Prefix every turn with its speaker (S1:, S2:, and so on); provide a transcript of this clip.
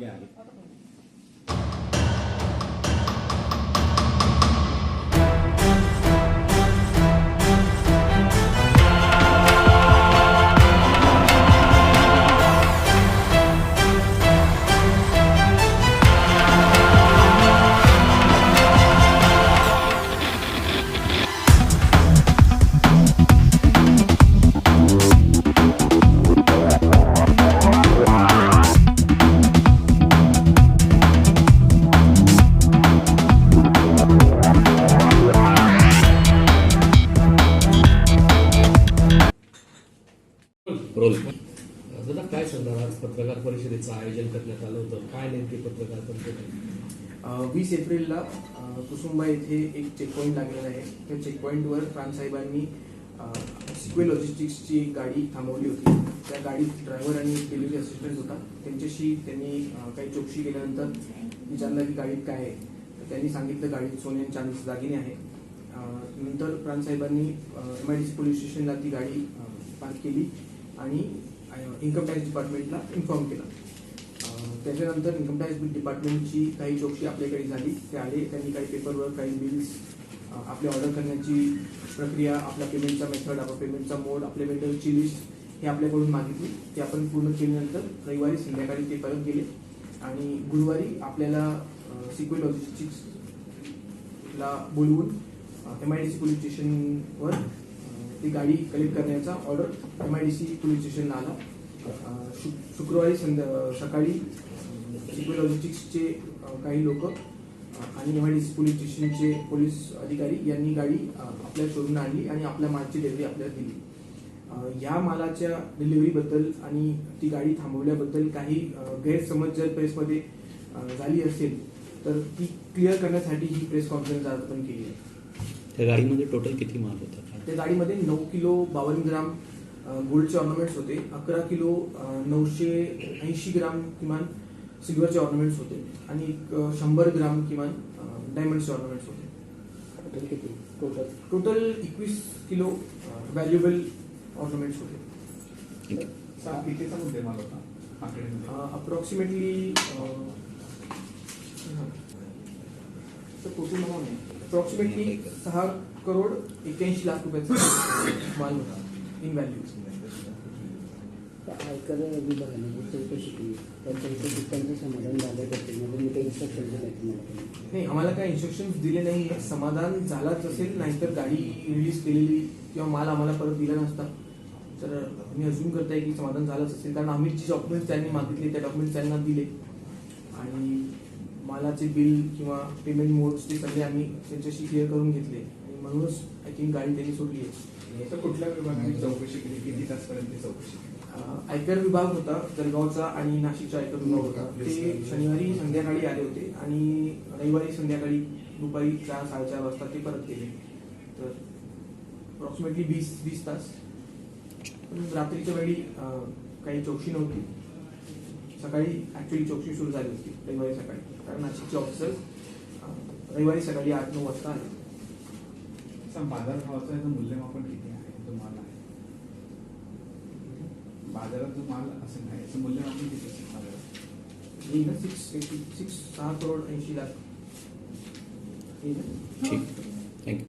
S1: Obrigado.
S2: बोल.
S3: दादा काय सांगणार? आज पत्रकार परिषदेचं आयोजन करण्यात आलं होतं. काय नेमके पत्रकार परिषद
S4: वीस एप्रिलला कुसुंबा येथे एक चेकपॉईंट लागलेला आहे. त्या चेकपॉईंटवर प्राणसाहेबांनी सिक्वे लॉजिस्टिक्सची गाडी थांबवली होती. त्या गाडीत ड्रायव्हर आणि डिलिव्हरी असिस्टंट होता. त्यांच्याशी त्यांनी काही चौकशी केल्यानंतर विचारलं की गाडीत काय आहे. तर त्यांनी सांगितलं गाडीत सोने आणि दागिने आहे नंतर प्राणसाहेबांनी M I D C police स्टेशनला ती गाडी पार्क केली. आणि इन्कम टॅक्स डिपार्टमेंटला इन्फॉर्म केला. त्याच्यानंतर इन्कम टॅक्स डिपार्टमेंटची काही चौकशी आपल्याकडे झाली. ते आले त्यांनी काही पेपरवर काही बिल्स आपले ऑर्डर करण्याची प्रक्रिया आपल्या पेमेंटचा मेथड आपला पेमेंटचा मोड आपल्या वेंडरची लिस्ट हे आपल्याकडून मागितली. ते आपण पूर्ण केल्यानंतर रविवारी संध्याकाळी ते परत गेले. आणि गुरुवारी आपल्याला सिक्वेल लॉजिस्टिक्सला बोलवून M I D C police स्टेशनवर ती गाडी कलेक्ट करण्याचा order M I D C police स्टेशनला आला. शुक्रवारी संध्या सकाळी सिक्युर लॉजिस्टिक्सचे काही लोक आणि M I D C police स्टेशनचे पोलीस अधिकारी यांनी गाडी आपल्या शोधून आणली आणि आपल्या मालची डिलिव्हरी आपल्याला दिली. या मालाच्या डिलिव्हरीबद्दल आणि ती गाडी थांबवल्याबद्दल काही गैरसमज जर प्रेसमध्ये झाली असेल तर ती क्लिअर करण्यासाठी ही प्रेस कॉन्फरन्स आज आपण केली आहे.
S2: त्या गाडीमध्ये टोटल किती माल होता?
S4: त्या गाडीमध्ये नऊ किलो बावन्न ग्राम गोल्डचे ऑर्नामेंट्स होते. अकरा किलो नऊशे ऐंशी ग्राम किमान सिल्वरचे ऑर्नामेंट्स होते. आणि एक, शंभर ग्राम किमान डायमंडचे ऑर्नामेंट्स होते.
S3: टोटल किती? टोटल
S4: टोटल एकवीस किलो व्हॅल्युएबल ऑर्नामेंट्स होते.
S1: होता
S4: अप्रॉक्सिमेटली अप्रॉक्सिमेटली सहा करोड एक्क्याऐंशी लाख रुपयाचा माल होता इन व्हॅल्यू
S5: आयकर विभागाने जी चौकशी केली त्या चौकशीत त्यांचं समाधान झालं त्याच्यामध्ये मी काही इन्स्ट्रक्शन दिले तुम्हाला.
S4: नाही आम्हाला काही इन्स्ट्रक्शन दिले नाही. समाधान झालाच असेल नाहीतर गाडी रिलीज केलेली किंवा माल आम्हाला परत दिला नसता. तर मी अजून करताय की समाधान झालंच असेल. कारण आम्ही जे डॉक्युमेंट्स त्यांनी मागितले त्या डॉक्युमेंट्स त्यांना दिले. आणि मालाचे बिल किंवा पेमेंट मोड्स ते सगळे आम्ही त्यांच्याशी क्लिअर करून घेतले. आणि म्हणूनच आय थिंक गाडी त्यांनी सोडली आहे.
S1: तर कुठल्या विभागाने चौकशी केली? किती तासपर्यंत चौकशी
S4: आयकर विभाग होता जळगावचा आणि नाशिकचा आयकर विभाग होता. ते शनिवारी संध्याकाळी आले होते आणि रविवारी संध्याकाळी दुपारी चार साडेचार वाजता ते परत गेले. तर अप्रॉक्सिमेटली वीस वीस तास. रात्रीच्या वेळी काही चौकशी नव्हती. सकाळी ऍक्च्युली चौकशी सुरू झाली होती रविवारी सकाळी. कारण नाशिकचे ऑफिसर रविवारी सकाळी आठ नऊ वाजता आले.
S1: बाजारभावाचं याचं मूल्यमापन किती आहे? जो माल आहे. बाजारात जो माल असं नाही याचं मूल्यमापन किती असेल बाजारात?
S4: येईल ना सिक्स एटी सिक्स सहा करोड ऐंशी लाख?
S2: ठीक.